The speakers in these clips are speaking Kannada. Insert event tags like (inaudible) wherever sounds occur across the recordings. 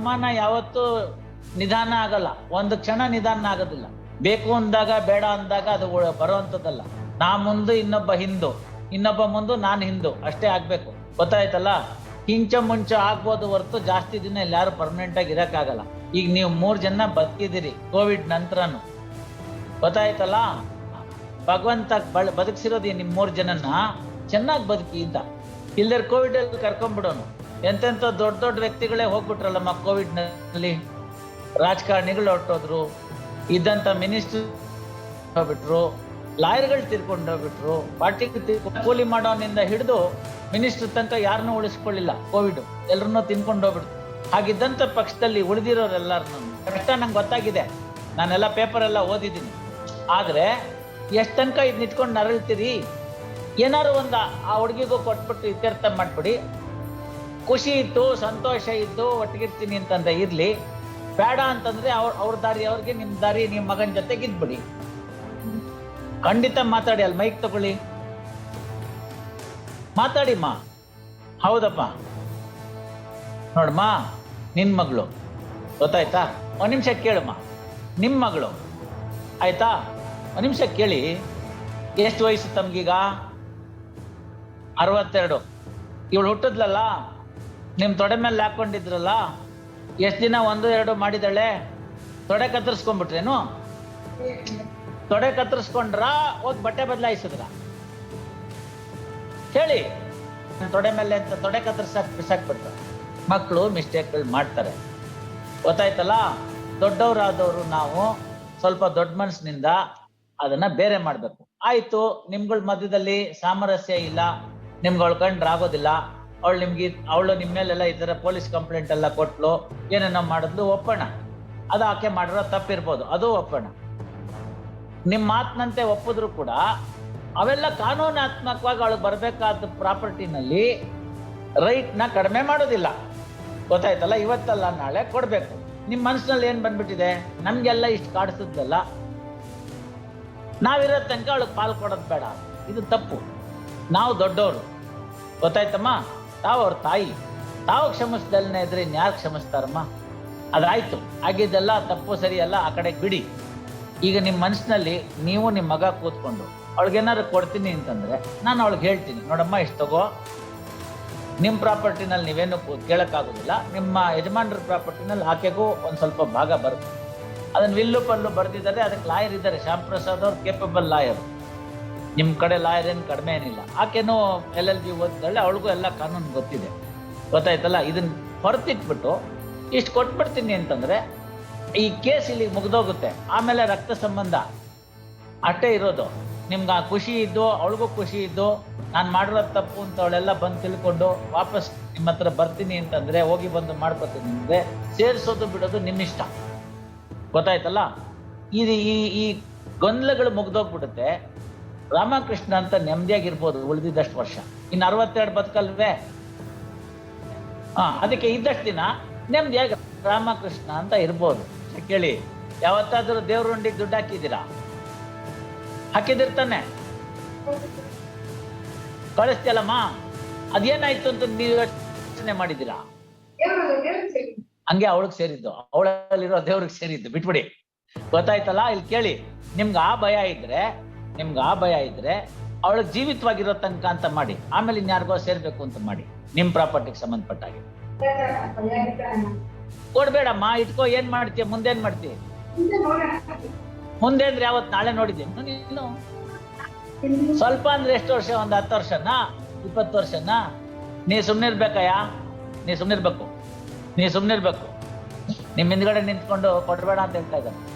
ವಿಮಾನ ಯಾವತ್ತೂ ನಿಧಾನ ಆಗಲ್ಲ. ಒಂದು ಕ್ಷಣ ನಿಧಾನ ಆಗೋದಿಲ್ಲ. ಬೇಕು ಅಂದಾಗ, ಬೇಡ ಅಂದಾಗ ಅದು ಬರುವಂಥದ್ದಲ್ಲ ನಾ ಮುಂದೆ, ಇನ್ನೊಬ್ಬ ಹಿಂದೂ. ಇನ್ನೊಬ್ಬ ಮುಂದೆ, ನಾನು ಹಿಂದೂ. ಅಷ್ಟೇ ಆಗಬೇಕು. ಗೊತ್ತಾಯ್ತಲ್ಲ? ಹಿಂಚ ಮುಂಚ ಆಗ್ಬೋದು ಹೊರತು ಜಾಸ್ತಿ ದಿನ ಇಲ್ಲಿ ಯಾರು ಪರ್ಮನೆಂಟ್ ಆಗಿ ಇರೋಕ್ಕಾಗಲ್ಲ. ಈಗ ನೀವು ಮೂರು ಜನ ಬದುಕಿದಿರಿ ಕೋವಿಡ್ ನಂತರನು. ಗೊತ್ತಾಯ್ತಲ್ಲ? ಭಗವಂತ ಬಳ, ಬದುಕಿಸಿರೋದು ನಿಮ್ಮ ಮೂರು ಜನನ್ನ ಚೆನ್ನಾಗಿ ಬದುಕಿ ಇದ್ದ. ಇಲ್ಲರ ಕೋವಿಡ್ ಅಲ್ಲಿ ಕರ್ಕೊಂಡ್ಬಿಡೋನು. ಎಂತೆಂತ ದೊಡ್ಡ ದೊಡ್ಡ ವ್ಯಕ್ತಿಗಳೇ ಹೋಗ್ಬಿಟ್ರಲ್ಲಮ್ಮ ಕೋವಿಡ್ನಲ್ಲಿ ರಾಜಕಾರಣಿಗಳು ಹೊರಟೋದ್ರು, ಇದ್ದಂತ ಮಿನಿಸ್ಟರ್ ಹೋಗ್ಬಿಟ್ರು ಲಾಯರ್ಗಳು ತೀರ್ಕೊಂಡು ಹೋಗ್ಬಿಟ್ರು, ಪಾರ್ಟಿ ಕೂಲಿ ಮಾಡೋನಿಂದ ಹಿಡಿದು ಮಿನಿಸ್ಟರ್ ತನಕ ಯಾರನ್ನೂ ಉಳಿಸ್ಕೊಳ್ಳಿಲ್ಲ ಕೋವಿಡ್ ಎಲ್ಲರನ್ನೂ ತಿನ್ಕೊಂಡು ಹೋಗ್ಬಿಡ್ತು ಹಾಗಿದ್ದಂತ ಪಕ್ಷದಲ್ಲಿ ಉಳಿದಿರೋರೆಲ್ಲರನ್ನು ಕಷ್ಟ ನಂಗೆ ಗೊತ್ತಾಗಿದೆ. ನಾನೆಲ್ಲ ಪೇಪರ್ ಎಲ್ಲ ಓದಿದ್ದೀನಿ. ಆದ್ರೆ ಎಷ್ಟು ತನಕ ಇದ್ ನಿಂತ್ಕೊಂಡು ನರಳ್ತೀರಿ? ಏನಾದ್ರು ಒಂದ ಆ ಹುಡುಗಿಗೂ ಕೊಟ್ಬಿಟ್ಟು ಇತ್ಯರ್ಥ ಮಾಡ್ಬಿಡಿ. ಖುಷಿ ಇತ್ತು, ಸಂತೋಷ ಇತ್ತು, ಒಟ್ಟಿಗಿರ್ತೀನಿ ಅಂತಂದ್ರೆ ಇರ್ಲಿ. ಬೇಡ ಅಂತಂದ್ರೆ ಅವ್ರ ಅವ್ರ ದಾರಿ ಅವ್ರಿಗೆ, ನಿಮ್ ದಾರಿ, ನಿಮ್ ಮಗನ ಜೊತೆಗೆ ಇದ್ಬಿಡಿ ಖಂಡಿತ ಮಾತಾಡಿ ಅಲ್ಲಿ, ಮೈಕ್ ತಗೊಳ್ಳಿ. ಮಾತಾಡಿಮ್ಮ ಹೌದಪ್ಪ. ನೋಡಮ್ಮ ನಿನ್ ಮಗಳು. ಗೊತ್ತಾಯ್ತಾ? ಒಂದ್ ನಿಮಿಷ ಕೇಳಮ್ಮ ನಿಮ್ ಮಗಳು. ಆಯ್ತಾ? ಒಂದ್ ನಿಮಿಷ ಕೇಳಿ. ಎಷ್ಟು ವಯಸ್ಸು ತಮ್ಗೀಗ? ಅರವತ್ತೆರಡು. ಇವಳು ಹುಟ್ಟಿದ್ಲಲ್ಲ? ನಿಮ್ ತೊಡೆ ಮೇಲೆ ಹಾಕೊಂಡಿದ್ರಲ್ಲ ಎಷ್ಟು ದಿನ ಒಂದು, ಎರಡು ಮಾಡಿದ್ದಾಳೆ? ತೊಡೆ ಕತ್ತರಿಸ್ಕೊಂಡ್ಬಿಟ್ರೇನು? ತೊಡೆ ಕತ್ತರಿಸ್ಕೊಂಡ್ರ ಹೋಗಿ ಬಟ್ಟೆ ಬದಲಾಯಿಸಿದ್ರ? ಹೇಳಿ. ತೊಡೆ ಮೇಲೆ ಅಂತ ತೊಡೆ ಕತ್ತರಿಸಾಕ್ ಬಿಸಾಕ್ಬಿಟ್ರು ಮಕ್ಕಳು ಮಿಸ್ಟೇಕ್ಗಳು ಮಾಡ್ತಾರೆ. ಗೊತ್ತಾಯ್ತಲ್ಲ? ದೊಡ್ಡವರಾದವರು ನಾವು ಸ್ವಲ್ಪ ದೊಡ್ಡ ಮನಸ್ಸಿನಿಂದ ಅದನ್ನ ಬೇರೆ ಮಾಡಬೇಕು. ಆಯ್ತು, ನಿಮ್ಗಳ ಮಧ್ಯದಲ್ಲಿ ಸಾಮರಸ್ಯ ಇಲ್ಲ ನಿಮ್ಗಳ ಕಂಡ್ರೆ ಆಗೋದಿಲ್ಲ. ಅವಳು ನಿಮ್ಗೆ ಅವಳು ನಿಮ್ಮ ಮೇಲೆಲ್ಲ ಈ ಥರ ಪೊಲೀಸ್ ಕಂಪ್ಲೇಂಟ್ ಎಲ್ಲ ಕೊಟ್ಲು, ಏನೇನೋ ಮಾಡಿದ್ಲು, ಒಪ್ಪೋಣ. ಅದು ಆಕೆ ಮಾಡಿರೋ ತಪ್ಪಿರ್ಬೋದು, ಅದು ಒಪ್ಪೋಣ. ನಿಮ್ಮ ಮಾತಿನಂತೆ ಒಪ್ಪಿದ್ರು ಕೂಡ, ಅವೆಲ್ಲ ಕಾನೂನಾತ್ಮಕವಾಗಿ ಅವಳು ಬರಬೇಕಾದ ಪ್ರಾಪರ್ಟಿನಲ್ಲಿ ರೈಟ್ನ ಕಡಿಮೆ ಮಾಡೋದಿಲ್ಲ. ಗೊತ್ತಾಯ್ತಲ್ಲ, ಇವತ್ತಲ್ಲ, ನಾಳೆ ಕೊಡಬೇಕು. ನಿಮ್ಮ ಮನಸ್ಸಿನಲ್ಲಿ ಏನು ಬಂದ್ಬಿಟ್ಟಿದೆ? ನಮಗೆಲ್ಲ ಇಷ್ಟು ಕಾಡಿಸಿದ್ದಲ್ಲ ನಾವಿರೋ ತನಕ ಅವಳಿಗೆ ಪಾಲ್ ಕೊಡೋದು ಬೇಡ. ಇದು ತಪ್ಪು. ನಾವು ದೊಡ್ಡವರು ಗೊತ್ತಾಯ್ತಮ್ಮ? ತಾವು ಅವ್ರ ತಾಯಿ, ತಾವು ಕ್ಷಮಿಸ್ದಲ್ನೇ ಇದ್ರೆ ಇನ್ಯಾರು ಕ್ಷಮಿಸ್ತಾರಮ್ಮ? ಅದಾಯ್ತು. ಆಗಿದ್ದೆಲ್ಲ ತಪ್ಪು, ಸರಿ ಎಲ್ಲ ಆ ಕಡೆ ಬಿಡಿ. ಈಗ ನಿಮ್ಮ ಮನಸ್ಸಿನಲ್ಲಿ ನೀವು ನಿಮ್ಮ ಮಗ ಕೂತ್ಕೊಂಡು ಅವಳಿಗೇನಾದ್ರು ಕೊಡ್ತೀನಿ ಅಂತಂದ್ರೆ ನಾನು ಅವಳಿಗೆ ಹೇಳ್ತೀನಿ. ನೋಡಮ್ಮ, ಇಷ್ಟು ತಗೋ. ನಿಮ್ಮ ಪ್ರಾಪರ್ಟಿನಲ್ಲಿ ನೀವೇನು ಕೇಳೋಕ್ಕಾಗೋದಿಲ್ಲ. ನಿಮ್ಮ ಯಜಮಾನ್ರ ಪ್ರಾಪರ್ಟಿನಲ್ಲಿ ಆಕೆಗೂ ಒಂದು ಸ್ವಲ್ಪ ಭಾಗ ಬರುತ್ತೆ. ಅದನ್ನ ವಿಲ್ಲು ಪಲ್ಲು ಬರ್ತಿದ್ದಾರೆ ಅದಕ್ಕೆ ಲಾಯರ್ ಇದ್ದಾರೆ. ಶ್ಯಾಮ್ ಪ್ರಸಾದ್ ಅವ್ರು ಕೇಪಬಲ್ ಲಾಯರ್. ನಿಮ್ ಕಡೆ ಲಾಯರ್ ಏನು ಕಡಿಮೆ ಏನಿಲ್ಲ. ಆಕೆನೂ ಎಲ್ ಎಲ್ ಬಿ ಓದಿದ್ದಾಳೆ ಅವಳಿಗೂ ಎಲ್ಲ ಕಾನೂನು ಗೊತ್ತಿದೆ. ಗೊತ್ತಾಯ್ತಲ್ಲ? ಇದನ್ನ ಹೊರತಿಟ್ಬಿಟ್ಟು ಇಷ್ಟು ಕೊಟ್ಬಿಡ್ತೀನಿ ಅಂತಂದ್ರೆ ಈ ಕೇಸ್ ಇಲ್ಲಿ ಮುಗ್ದೋಗುತ್ತೆ. ಆಮೇಲೆ ರಕ್ತ ಸಂಬಂಧ. ಅಟ್ಟೆ ಇರೋದು. ನಿಮ್ಗೆ ಆ ಖುಷಿ ಇದ್ದು, ಅವಳಿಗೂ ಖುಷಿ ಇದ್ದು, ನಾನು ಮಾಡಿರೋ ತಪ್ಪು ಅಂತ ಅವಳೆಲ್ಲ ಬಂದು ತಿಳ್ಕೊಂಡು ವಾಪಸ್ ನಿಮ್ಮ ಹತ್ರ ಬರ್ತೀನಿ ಅಂತಂದ್ರೆ ಹೋಗಿ ಬಂದು ಮಾಡ್ಕೊತೀನಿ ಅಂದರೆ ಸೇರಿಸೋದು ಬಿಡೋದು ನಿಮ್ಮಿಷ್ಟ. ಗೊತ್ತಾಯ್ತಲ್ಲ? ಇದು ಈ ಈ ಗೊಂದಲಗಳು ಮುಗ್ದೋಗ್ಬಿಡುತ್ತೆ. ರಾಮಕೃಷ್ಣ ಅಂತ ನೆಮ್ಮದಿಯಾಗಿರ್ಬೋದು ಉಳಿದಿದ್ದಷ್ಟು ವರ್ಷ. ಇನ್ನು ಅರವತ್ತೆರಡು ಬದುಕಲ್ವೇ? ಹಾ ಅದಕ್ಕೆ ಇದ್ದಷ್ಟು ದಿನ ನೆಮ್ಮದಿಯಾಗಿ ರಾಮಕೃಷ್ಣ ಅಂತ ಇರ್ಬೋದು. ಕೇಳಿ ಯಾವತ್ತಾದ್ರೂ ದೇವ್ರ ಉಂಡಿಗೆ ದುಡ್ಡು ಹಾಕಿದ್ದೀರಾ? ಹಾಕಿದಿರ್ತಾನೆ. ಕಳಿಸ್ತಿಯಲ್ಲಮ್ಮ? ಅದೇನಾಯ್ತು ಅಂತ ನೀವು ಯೋಚನೆ ಮಾಡಿದ್ದೀರಾ? ಹಂಗೆ ಅವಳಗ್ ಸೇರಿದ್ದು. ಅವಳಲ್ಲಿರೋ ದೇವ್ರಿಗೆ ಸೇರಿದ್ದು. ಬಿಟ್ಬಿಡಿ. ಗೊತ್ತಾಯ್ತಲ್ಲ? ಇಲ್ಲಿ ಕೇಳಿ ನಿಮ್ಗೆ ಆ ಭಯ ಇದ್ರೆ ನಿಮ್ಗೆ ಆ ಭಯ ಇದ್ರೆ ಅವಳಿಗೆ ಜೀವಿತವಾಗಿರೋ ತನಕ ಅಂತ ಮಾಡಿ. ಆಮೇಲೆ ಇನ್ಯಾರಿಗೋ ಸೇರ್ಬೇಕು ಅಂತ ಮಾಡಿ. ನಿಮ್ ಪ್ರಾಪರ್ಟಿಗೆ ಸಂಬಂಧಪಟ್ಟ ಹಾಗೆ ಕೊಡ್ಬೇಡಮ್ಮ, ಇಟ್ಕೋ, ಏನ್ ಮಾಡ್ತೀಯ, ಮುಂದೇನ್ ಮಾಡ್ತೀಯ? ಮುಂದೆ ಅಂದ್ರೆ ಯಾವತ್ ನಾಳೆ ನೋಡಿದ್ದೀನಿ ನೀನು? ಸ್ವಲ್ಪ ಅಂದ್ರೆ ಎಷ್ಟು ವರ್ಷ? ಒಂದ್ ಹತ್ತು ವರ್ಷನಾ? ಇಪ್ಪತ್ತು ವರ್ಷನಾ? ನೀ ಸುಮ್ನಿರ್ಬೇಕಯ್ಯ? ನೀ ಸುಮ್ನಿರ್ಬೇಕು. ನೀ ಸುಮ್ನಿರ್ಬೇಕು. ನಿಮ್ ಹಿಂದ್ಗಡೆ ನಿಂತ್ಕೊಂಡು ಕೊಡ್ಬೇಡ ಅಂತ ಹೇಳ್ತಾ ಇದ್ದಾನೆ.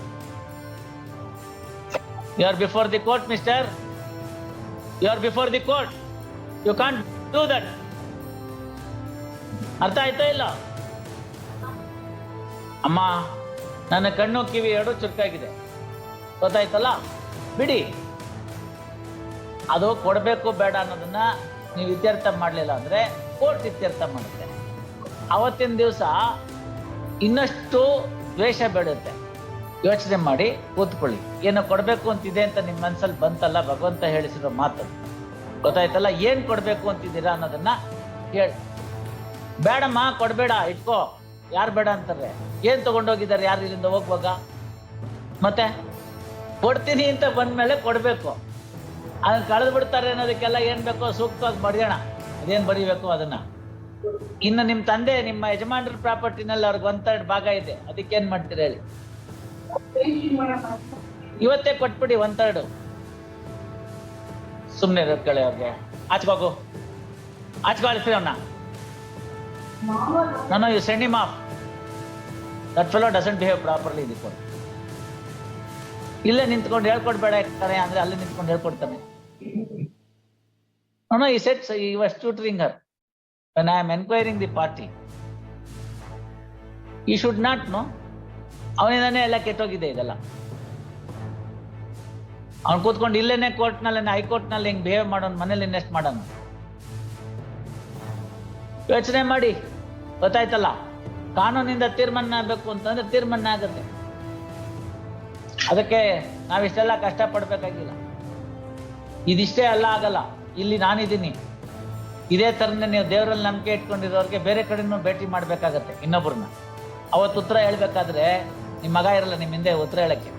You are before the court mister you are before the court you can't do that ಅರ್ಥ ಆಯ್ತಾ ಇಲ್ಲ? ಅಮ್ಮ, ನನ್ನ ಕಣ್ಣು ಕಿವಿ ಎರಡು ಚುರುಕಾಗಿದೆ. ಗೊತ್ತಾಯ್ತಲ್ಲ? ಬಿಡಿ. ಅದು ಕೊಡಬೇಕು ಬೇಡ ಅನ್ನೋದನ್ನ ನೀವು ಇತ್ಯರ್ಥ ಮಾಡಲಿಲ್ಲ ಅಂದ್ರೆ ಕೋರ್ಟ್ ಇತ್ಯರ್ಥ ಮಾಡುತ್ತೆ. ಅವತ್ತಿನ ದಿವಸ ಇನ್ನಷ್ಟು ದ್ವೇಷ ಬೆಳೆಯುತ್ತೆ ಯೋಚನೆ ಮಾಡಿ ಕೂತ್ಕೊಳ್ಳಿ ಏನೋ ಕೊಡಬೇಕು ಅಂತಿದೆ ಅಂತ ನಿಮ್ಮ ಮನಸ್ಸಲ್ಲಿ ಬಂತಲ್ಲ ಭಗವಂತ ಹೇಳಿಸಿರೋ ಮಾತು. ಗೊತ್ತಾಯ್ತಲ್ಲ? ಏನ್ ಕೊಡಬೇಕು ಅಂತಿದ್ದೀರಾ ಅನ್ನೋದನ್ನ ಹೇಳಿ. ಬೇಡಮ್ಮ, ಕೊಡಬೇಡ, ಇಟ್ಕೋ. ಯಾರು ಬೇಡ ಅಂತಾರೆ? ಏನ್ ತಗೊಂಡೋಗಿದ್ದಾರೆ ಯಾರು ಇಲ್ಲಿಂದ ಹೋಗುವಾಗ? ಮತ್ತೆ? ಕೊಡ್ತೀನಿ ಅಂತ ಬಂದ್ಮೇಲೆ ಕೊಡಬೇಕು. ಅದನ್ನ ಕಳೆದು ಬಿಡ್ತಾರೆ ಅನ್ನೋದಕ್ಕೆಲ್ಲ ಏನ್ ಬೇಕೋ ಸೂಕ್ತವಾಗಿ ಬರೆಯೋಣ ಅದೇನ್ ಬರೀಬೇಕು ಅದನ್ನ? ಇನ್ನು ನಿಮ್ಮ ತಂದೆ, ನಿಮ್ಮ ಯಜಮಾನರ ಪ್ರಾಪರ್ಟಿನಲ್ಲಿ ಅವ್ರಿಗೆ ಥರ್ಡ್ ಭಾಗ ಇದೆ. ಅದಕ್ಕೇನು ಮಾಡ್ತೀರಿ ಹೇಳಿ? ಇವತ್ತೇ ಕೊಟ್ಬಿಡಿ ಒನ್ ತರ್ಡ್ ಸುಮ್ನೆ ಕಳೆ ಅವ್ರಿಗೆ. ಆಚ್ಕೋಗು ಆಚ್ಕೊಳ್ತೀವಿ ಅವನ್ನ ನಾನು you send him off that fellow doesn't behave properly ಇದಕ್ಕೆ ಇಲ್ಲೇ ನಿಂತ್ಕೊಂಡು ಹೇಳ್ಕೊಡ್ಬೇಡ ಇರ್ತಾರೆ, ಅಂದ್ರೆ ಅಲ್ಲೇ ನಿಂತ್ಕೊಂಡು ಹೇಳ್ಕೊಡ್ತಾನೆ. No he sets he was tutoring her when I am enquiring the party he should not no ಅವನಿಂದಾನೇ ಎಲ್ಲ ಕೆಟ್ಟೋಗಿದೆ ಇದೆಲ್ಲ. ಅವ್ನು ಕೂತ್ಕೊಂಡು ಇಲ್ಲೇನೆ ಕೋರ್ಟ್ನಲ್ಲಿ, ಹೈಕೋರ್ಟ್ನಲ್ಲಿ ಹಿಂಗ್ ಬಿಹೇವ್ ಮಾಡೋನು ಮನೇಲಿ ಇನ್ವೆಸ್ಟ್ ಮಾಡೋಣ ಯೋಚನೆ ಮಾಡಿ. ಗೊತ್ತಾಯ್ತಲ್ಲ? ಕಾನೂನಿಂದ ತೀರ್ಮಾನ ಆಗಬೇಕು ಅಂತಂದ್ರೆ ತೀರ್ಮಾನ ಆಗುತ್ತೆ. ಅದಕ್ಕೆ ನಾವಿಷ್ಟೆಲ್ಲ ಕಷ್ಟ ಪಡ್ಬೇಕಾಗಿಲ್ಲ ಇದಿಷ್ಟೇ ಅಲ್ಲ, ಆಗಲ್ಲ. ಇಲ್ಲಿ ನಾನಿದ್ದೀನಿ. ಇದೇ ತರನೇ ನೀವು ದೇವರಲ್ಲಿ ನಂಬಿಕೆ ಇಟ್ಕೊಂಡಿರೋರಿಗೆ ಬೇರೆ ಕಡೆನೂ ಭೇಟಿ ಮಾಡಬೇಕಾಗತ್ತೆ ಇನ್ನೊಬ್ಬರನ್ನ ಅವತ್ತು ಉತ್ತರ ಹೇಳ್ಬೇಕಾದ್ರೆ ನಿಮ್ ಮಗ ಇರಲ್ಲ ನಿಮ್ಮ ಹಿಂದೆ ಉತ್ತರ ಹೇಳಕ್ಕೆ.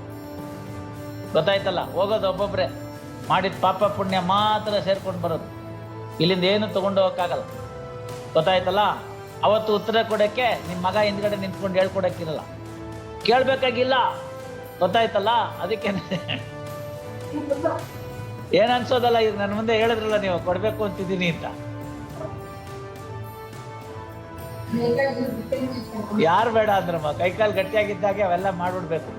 ಗೊತ್ತಾಯ್ತಲ್ಲ? ಹೋಗೋದು ಒಬ್ಬೊಬ್ರೆ. ಮಾಡಿದ ಪಾಪ ಪುಣ್ಯ ಮಾತ್ರ ಸೇರ್ಕೊಂಡು ಬರೋದು. ಇಲ್ಲಿಂದ ಏನು ತಗೊಂಡು ಹೋಗಕ್ಕಾಗಲ್ಲ. ಗೊತ್ತಾಯ್ತಲ್ಲ? ಅವತ್ತು ಉತ್ತರ ಕೊಡಕ್ಕೆ ನಿಮ್ಮ ಮಗ ಹಿಂದ್ಗಡೆ ನಿಂತ್ಕೊಂಡು ಹೇಳ್ಕೊಡಕ್ಕಿರಲ್ಲ. ಕೇಳಬೇಕಾಗಿಲ್ಲ. ಗೊತ್ತಾಯ್ತಲ್ಲ? ಅದಕ್ಕೆ (laughs) ಏನ್ ಅನ್ಸೋದಲ್ಲ ಈಗ ನನ್ನ ಮುಂದೆ ಹೇಳಿದ್ರಲ್ಲ ನೀವು ಕೊಡಬೇಕು ಅಂತಿದ್ದೀನಿ ಅಂತ. ಯಾರು ಬೇಡ ಅಂದ್ರಮ್ಮ ಕೈಕಾಲು ಗಟ್ಟಿಯಾಗಿದ್ದಾಗೆ ಅವೆಲ್ಲ ಮಾಡ್ಬಿಡ್ಬೇಕು.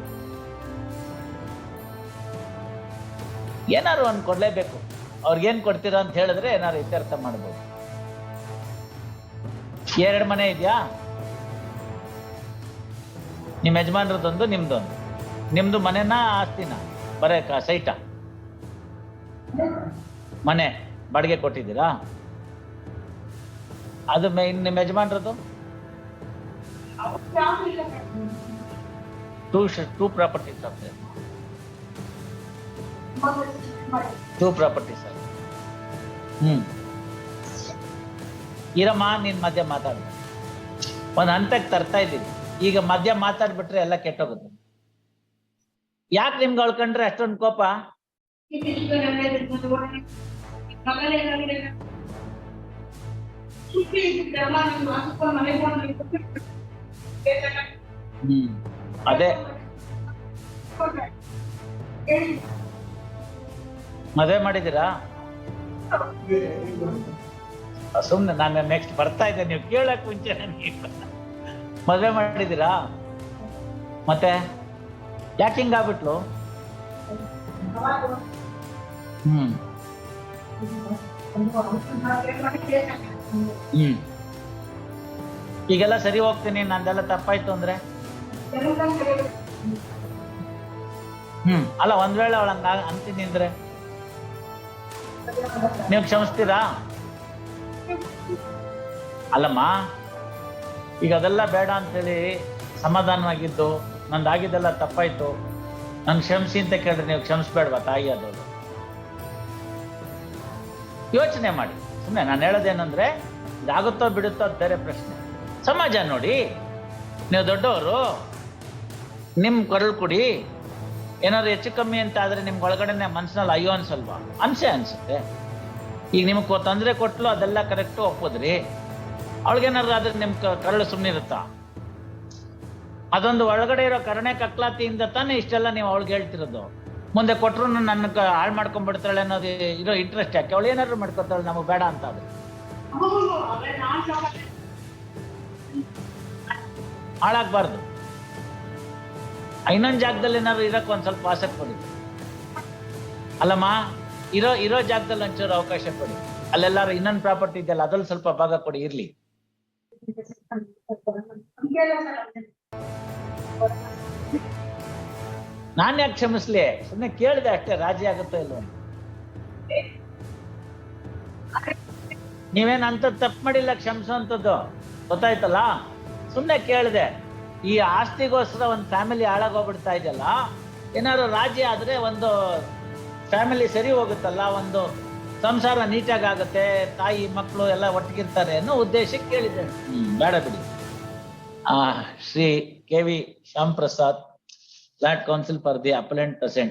ಏನಾರು ಒಂದು ಕೊಡ್ಲೇಬೇಕು. ಅವ್ರಿಗೇನು ಕೊಡ್ತೀರಾ ಅಂತ ಹೇಳಿದ್ರೆ ಏನಾರು ಇತ್ಯರ್ಥ ಮಾಡ್ಬೋದು. ಎರಡು ಮನೆ ಇದೆಯಾ? ನಿಮ್ಮ ಯಜಮಾನ್ರದೊಂದು ನಿಮ್ದೊಂದು. ನಿಮ್ದು ಮನೆನ, ಆಸ್ತಿನ? ಬರೇ ಸೈಟ. ಮನೆ, ಬಾಡಿಗೆ ಕೊಟ್ಟಿದ್ದೀರಾ? ಅದು ಮೇನ್ ನಿಮ್ಮ ಯಜಮಾನ್ರದ್ದು? ಟೂ ಟೂ ಪ್ರಾಪರ್ಟೀಸ್ ಆಗ್ತದೆ ಟೂ ಪ್ರಾಪರ್ಟೀಸ್ ಹ್ಮ್. ಇರಮ್ಮ, ನೀನ್ ಮಧ್ಯ ಮಾತಾಡ. ಒಂದ್ ಹಂತಕ್ಕೆ ತರ್ತಾ ಇದ್ದೀನಿ. ಈಗ ಮಧ್ಯ ಮಾತಾಡ್ಬಿಟ್ರೆ ಎಲ್ಲ ಕೆಟ್ಟೋಗುತ್ತೆ. ಯಾಕೆ ನಿಮ್ಗೆ ಅಳ್ಕೊಂಡ್ರೆ ಅಷ್ಟೊಂದು ಕೋಪ? ಅದೇ ಮದುವೆ ಮಾಡಿದ್ದೀರಾ ಸುಮ್ನೆ ನಾನು ನೆಕ್ಸ್ಟ್ ಬರ್ತಾ ಇದ್ದೆ ನೀವು ಕೇಳಕ್ ಮುಂಚೆ ಮದುವೆ ಮಾಡಿದ್ದೀರಾ? ಮತ್ತೆ? ಯಾಕೆ ಹಿಂಗಾಗ್ಬಿಟ್ಲು? ಹ್ಮ್. ಹ್ಮ್. ಈಗೆಲ್ಲ ಸರಿ ಹೋಗ್ತೀನಿ, ನಂದೆಲ್ಲ ತಪ್ಪಾಯ್ತು ಅಂದ್ರೆ? ಹ್ಮ್. ಅಲ್ಲ, ಒಂದ್ ವೇಳೆ ಅವಳ ಹಂಗ ಅಂತೀನಿ ಅಂದ್ರೆ? ನೀವು ಕ್ಷಮಿಸ್ತೀರಾ? ಅಲ್ಲಮ್ಮ, ಈಗ ಅದೆಲ್ಲ ಬೇಡ ಅಂತೇಳಿ ಸಮಾಧಾನವಾಗಿದ್ದು, ನಂದಾಗಿದ್ದೆಲ್ಲ ತಪ್ಪಾಯ್ತು. ನನ್ ಕ್ಷಮಿಸಿ ಅಂತ ಕೇಳಿದ್ರೆ ನೀವು ಕ್ಷಮಿಸ್ಬೇಡ್ವಾ ತಾಯಿ ಅದು ಯೋಚನೆ ಮಾಡಿ. ಸುಮ್ಮನೆ ನಾನು ಹೇಳೋದೇನಂದ್ರೆ ಇದಾಗುತ್ತೋ ಬಿಡುತ್ತೋ ಅದು ಬೇರೆ ಪ್ರಶ್ನೆ. ಸಮಾಜ ನೋಡಿ, ನೀವು ದೊಡ್ಡವರು ನಿಮ್ಮ ಕೊರಳು ಕುಡಿ, ಏನಾದ್ರು ಹೆಚ್ಚು ಕಮ್ಮಿ ಅಂತ ಆದರೆ ನಿಮ್ಗೆ ಒಳಗಡೆನೆ ಮನಸ್ಸಿನಲ್ಲಿ ಅಯ್ಯೋ ಅನ್ಸಲ್ವಾ? ಅನ್ಸೆ ಅನ್ಸುತ್ತೆ. ಈಗ ನಿಮ್ಗೆ ತೊಂದರೆ ಕೊಟ್ಲು ಅದೆಲ್ಲ ಕರೆಕ್ಟು ಒಪ್ಪೋದ್ರಿ. ಅವಳಿಗೇನಾದ್ರು ಆದ್ರೆ ನಿಮ್ಮ ಕರಳು ಸುಮ್ಮನೆ ಇರುತ್ತಾ ಅದೊಂದು ಒಳಗಡೆ ಇರೋ ಕರುಣೆ ಕಕ್ಲಾತಿಯಿಂದ ತಾನೇ ಇಷ್ಟೆಲ್ಲ ನೀವು ಅವಳಿಗೆ ಹೇಳ್ತಿರೋದು. ಮುಂದೆ ಕೊಟ್ರು ನನ್ನ ಹಾಳು ಮಾಡ್ಕೊಂಡ್ಬಿಡ್ತಾಳೆ ಅನ್ನೋದು ಇರೋ ಇಂಟ್ರೆಸ್ಟ್ ಯಾಕೆ? ಅವಳು ಏನಾದ್ರು ಮಾಡ್ಕೊತಾಳೆ, ನಮಗೆ ಬೇಡ ಅಂತ ಆದ್ರೆ. ಹಾಳಾಗ್ಬಾರ್ದು. ಇನ್ನೊಂದ್ ಜಾಗದಲ್ಲಿ ಏನಾದ್ರು ಇರಕ್ ಒಂದ್ ಸ್ವಲ್ಪ ಆಸಕ್ತಿ ಕೊಡಿ ಅಲ್ಲಮ್ಮ, ಇರೋ ಇರೋ ಜಾಗದಲ್ಲಿ ಒಂಚೂರು ಅವಕಾಶ ಕೊಡಿ. ಅಲ್ಲೆಲ್ಲಾರು ಇನ್ನೊಂದು ಪ್ರಾಪರ್ಟಿ ಇದೆಯಲ್ಲ, ಅದ್ರಲ್ಲಿ ಸ್ವಲ್ಪ ಭಾಗ ಕೊಡಿ, ಇರ್ಲಿ. ನಾನು ಯಾಕೆ ಕ್ಷಮಿಸ್ಲಿ? ಸುಮ್ಮನೆ ಕೇಳಿದೆ ಅಷ್ಟೇ, ರಾಜಿ ಆಗುತ್ತೋ ನೀವೇನ್ ಅಂತ ತಪ್ಪು ಮಾಡಿಲ್ಲ ಕ್ಷಮಿಸುವಂಥದ್ದು ಗೊತ್ತಾಯ್ತಲ್ಲ? ಸುಮ್ಮನೆ ಕೇಳಿದೆ, ಈ ಆಸ್ತಿಗೋಸ್ಕರ ಒಂದು ಫ್ಯಾಮಿಲಿ ಹಾಳಾಗೋಗ್ಬಿಡ್ತಾ ಇದೆಯಲ್ಲ? ಏನಾದ್ರು ರಾಜಿ ಆದರೆ ಒಂದು ಫ್ಯಾಮಿಲಿ ಸರಿ ಹೋಗುತ್ತಲ್ಲ? ಒಂದು ಸಂಸಾರ ನೀಟಾಗಿ ಆಗುತ್ತೆ ತಾಯಿ ಮಕ್ಕಳು ಎಲ್ಲ ಒಟ್ಟಿಗಿರ್ತಾರೆ ಅನ್ನೋ ಉದ್ದೇಶಕ್ಕೆ ಕೇಳಿದೆ ಬೇಡ ಬಿಡಿ. Shri K V Shyam Prasad flat counsel for the appellant present.